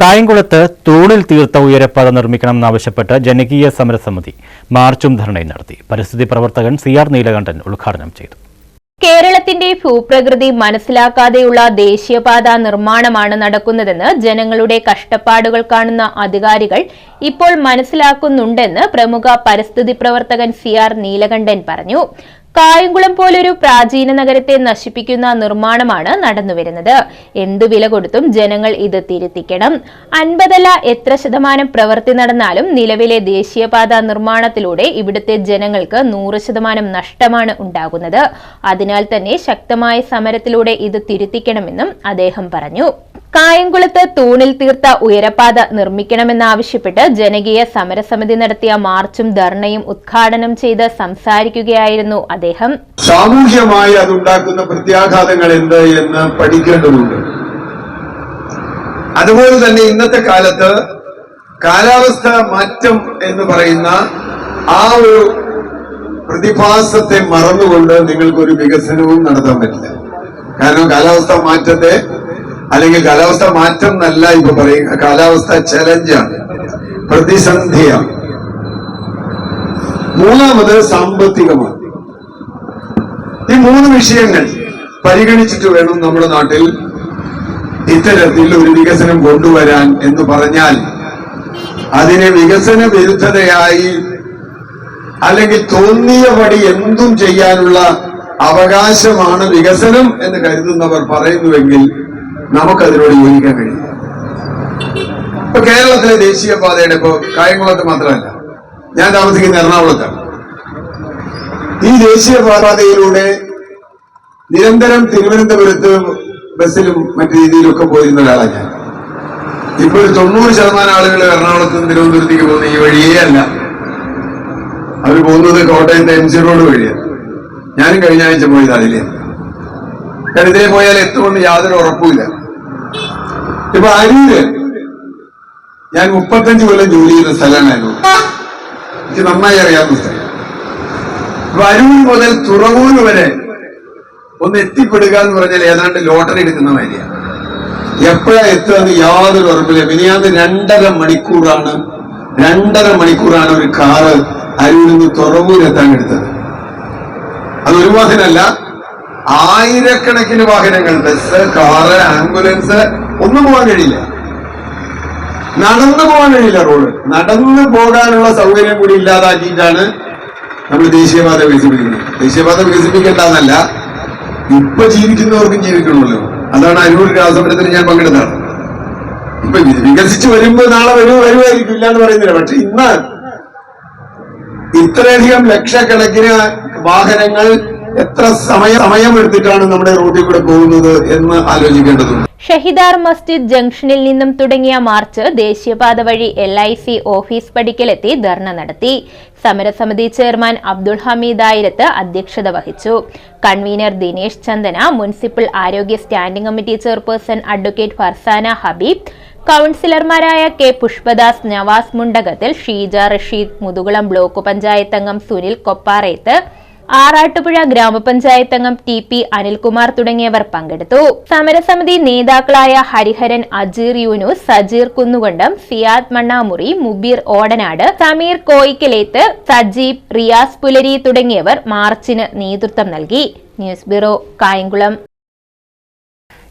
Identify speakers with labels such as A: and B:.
A: കായംകുളത്ത് തൂണിൽ തീർത്ത ഉയരപ്പാത നിർമ്മിക്കണമെന്നാവശ്യപ്പെട്ട് ജനകീയ സമരസമിതി മാർച്ചും ധർണയും നടത്തി. പരിസ്ഥിതി പ്രവർത്തകൻ സി ആർ നീലകണ്ഠൻ ഉദ്ഘാടനം ചെയ്തു.
B: കേരളത്തിന്റെ ഭൂപ്രകൃതി മനസ്സിലാക്കാതെയുള്ള ദേശീയപാത നിർമ്മാണമാണ് നടക്കുന്നതെന്ന് ജനങ്ങളുടെ കഷ്ടപ്പാടുകൾ കാണുന്ന അധികാരികൾ ഇപ്പോൾ മനസ്സിലാക്കുന്നുണ്ടെന്ന് പ്രമുഖ പരിസ്ഥിതി പ്രവർത്തകൻ സി ആർ നീലകണ്ഠൻ പറഞ്ഞു. കായംകുളം പോലൊരു പ്രാചീന നഗരത്തെ നശിപ്പിക്കുന്ന നിർമ്മാണമാണ് നടന്നുവരുന്നത്. എന്തു വില കൊടുത്തും ജനങ്ങൾ ഇത് തിരുത്തിക്കണം. അൻപതല്ല എത്ര ശതമാനം പ്രവൃത്തി നടന്നാലും നിലവിലെ ദേശീയപാത നിർമ്മാണത്തിലൂടെ ഇവിടുത്തെ ജനങ്ങൾക്ക് നൂറ് ശതമാനം നഷ്ടമാണ് ഉണ്ടാകുന്നത്. അതിനാൽ തന്നെ ശക്തമായ സമരത്തിലൂടെ ഇത് തിരുത്തിക്കണമെന്നും അദ്ദേഹം പറഞ്ഞു. കായംകുളത്ത് തൂണിൽ തീർത്ത ഉയരപാത നിർമ്മിക്കണമെന്നാവശ്യപ്പെട്ട് ജനകീയ സമരസമിതി നടത്തിയ മാർച്ചും ധർണയും ഉദ്ഘാടനം ചെയ്ത് സംസാരിക്കുകയായിരുന്നു അദ്ദേഹം.
C: സാമൂഹ്യമായി അതുണ്ടാക്കുന്ന പ്രത്യാഘാതങ്ങൾ എന്ത് എന്ന് പഠിക്കേണ്ടതുണ്ട്. അതുപോലെ തന്നെ ഇന്നത്തെ കാലത്ത് കാലാവസ്ഥ മാറ്റം എന്ന് പറയുന്ന ആ ഒരു പ്രതിഭാസത്തെ മറന്നുകൊണ്ട് നിങ്ങൾക്കൊരു വികസനവും നടത്താൻ പറ്റില്ല. കാരണം കാലാവസ്ഥ മാറ്റത്തെ അല്ലെങ്കിൽ കാലാവസ്ഥ മാറ്റം നല്ല ഇപ്പൊ പറയും. കാലാവസ്ഥ ചലഞ്ചാണ് പ്രതിസന്ധിയാണ്. മൂന്നാമത് സാമ്പത്തികമാണ്. ഈ മൂന്ന് വിഷയങ്ങൾ പരിഗണിച്ചിട്ട് വേണം നമ്മുടെ നാട്ടിൽ ഇത്തരത്തിൽ ഒരു വികസനം കൊണ്ടുവരാൻ എന്ന് പറഞ്ഞാൽ അതിനെ വികസന വിരുദ്ധതയായി അല്ലെങ്കിൽ തോന്നിയ പടി എന്തും ചെയ്യാനുള്ള അവകാശമാണ് വികസനം എന്ന് കരുതുന്നവർ പറയുന്നുവെങ്കിൽ നമുക്കതിനോട് യോജിക്കാൻ കഴിയും ഇപ്പൊ കേരളത്തിലെ ദേശീയപാതയുടെ ഇപ്പോ കായംകുളത്ത് മാത്രമല്ല ഞാൻ താമസിക്കുന്ന എറണാകുളത്താണ്. ഈ ദേശീയപാതയിലൂടെ നിരന്തരം തിരുവനന്തപുരത്ത് ബസ്സിലും മറ്റു രീതിയിലൊക്കെ പോയിരുന്ന ഒരാളാണ് ഞാൻ. ഇപ്പോൾ തൊണ്ണൂറ് ശതമാനം ആളുകൾ എറണാകുളത്ത് നിന്ന് തിരുവനന്തപുരത്തേക്ക് പോകുന്ന ഈ വഴിയേ അല്ല. അവർ പോകുന്നത് കോട്ടയത്തെ എം സി റോഡ് വഴിയാണ്. ഞാനും കഴിഞ്ഞ ആഴ്ച പോയത് അതിലേ. കാരണം ഇതിലെ പോയാൽ എത്തുമെന്ന് യാതൊരു ഉറപ്പുമില്ല. ഇപ്പൊ അരൂര് ഞാൻ മുപ്പത്തഞ്ച് കൊല്ലം ജോലി ചെയ്യുന്ന അരൂർ എനിക്ക് നന്നായി അറിയാവുന്ന സ്ഥലം. അപ്പൊ അരൂർ മുതൽ തുറവൂർ വരെ ഒന്ന് എത്തിപ്പെടുക എന്ന് പറഞ്ഞാൽ ഏതാണ്ട് ലോട്ടറി എടുക്കുന്ന മാതിരിയാണ് എപ്പോഴാ എത്തുക എന്ന് യാതൊരു ഉറപ്പില്ല. മിനിയാന്ന് രണ്ടര മണിക്കൂറാണ് രണ്ടര മണിക്കൂറാണ് ഒരു കാറ് അരൂരിൽ നിന്ന് തുറവൂരെത്താൻ എടുത്തത്. അത് ഒരു വാഹനമല്ല ആയിരക്കണക്കിന് വാഹനങ്ങൾ ബസ് കാറ് ആംബുലൻസ് ഒന്നും പോകാൻ കഴിയില്ല. നടന്നു പോകാൻ കഴിയില്ല റോഡ്. നടന്നു പോകാനുള്ള സൗകര്യം കൂടി ഇല്ലാതാക്കിയിട്ടാണ് നമ്മൾ ദേശീയപാത വികസിപ്പിക്കുന്നത്. ദേശീയപാത വികസിപ്പിക്കേണ്ടതെന്നല്ല ഇപ്പൊ ജീവിക്കുന്നവർക്കും ജീവിക്കണമല്ലോ. അതാണ് അരൂർ രാസമരത്തിൽ ഞാൻ പങ്കെടുത്തത് ഇപ്പൊ വികസിച്ച് വരുമ്പോ നാളെ വരുമോ വരുമായിരിക്കും ഇല്ലാന്ന് പറയുന്നില്ല. പക്ഷെ ഇന്ന് ഇത്രയധികം ലക്ഷക്കണക്കിന് വാഹനങ്ങൾ എത്ര സമയ സമയമെടുത്തിട്ടാണ് നമ്മുടെ റോഡിൽ കൂടെ പോകുന്നത് എന്ന് ആലോചിക്കേണ്ടതുണ്ട്.
B: ഷഹിദാർ മസ്ജിദ് ജംഗ്ഷനിൽ നിന്നും തുടങ്ങിയ മാർച്ച് ദേശീയപാത വഴി എൽ ഐ സി ഓഫീസ് പടിക്കലെത്തി ധർണ നടത്തി. സമരസമിതി ചെയർമാൻ അബ്ദുൾ ഹമീദ് ആയിരത്ത് അധ്യക്ഷത വഹിച്ചു. കൺവീനർ ദിനേശ് ചന്ദന മുനിസിപ്പൽ ആരോഗ്യ standing committee chairperson advocate Farsana Habeeb കൗൺസിലർമാരായ കെ പുഷ്പദാസ് നവാസ് മുണ്ടകത്തിൽ ഷീജ റഷീദ് മുതുകുളം ബ്ലോക്ക് പഞ്ചായത്ത് അംഗം സുനിൽ കൊപ്പാറേത്ത് ആറാട്ടുപുഴ ഗ്രാമപഞ്ചായത്ത് അംഗം ടി പി അനിൽകുമാർ തുടങ്ങിയവർ പങ്കെടുത്തു. സമരസമിതി നേതാക്കളായ ഹരിഹരൻ അജീർ യൂനുസ് സജീർ കുന്നുകൊണ്ടം സിയാദ് മണ്ണാമുറി മുബീർ ഓടനാട് സമീർ കോയിക്കലേത്ത് സജീബ് റിയാസ് പുലരി തുടങ്ങിയവർ മാർച്ചിന് നേതൃത്വം നൽകി. News bureau Kayamkulam.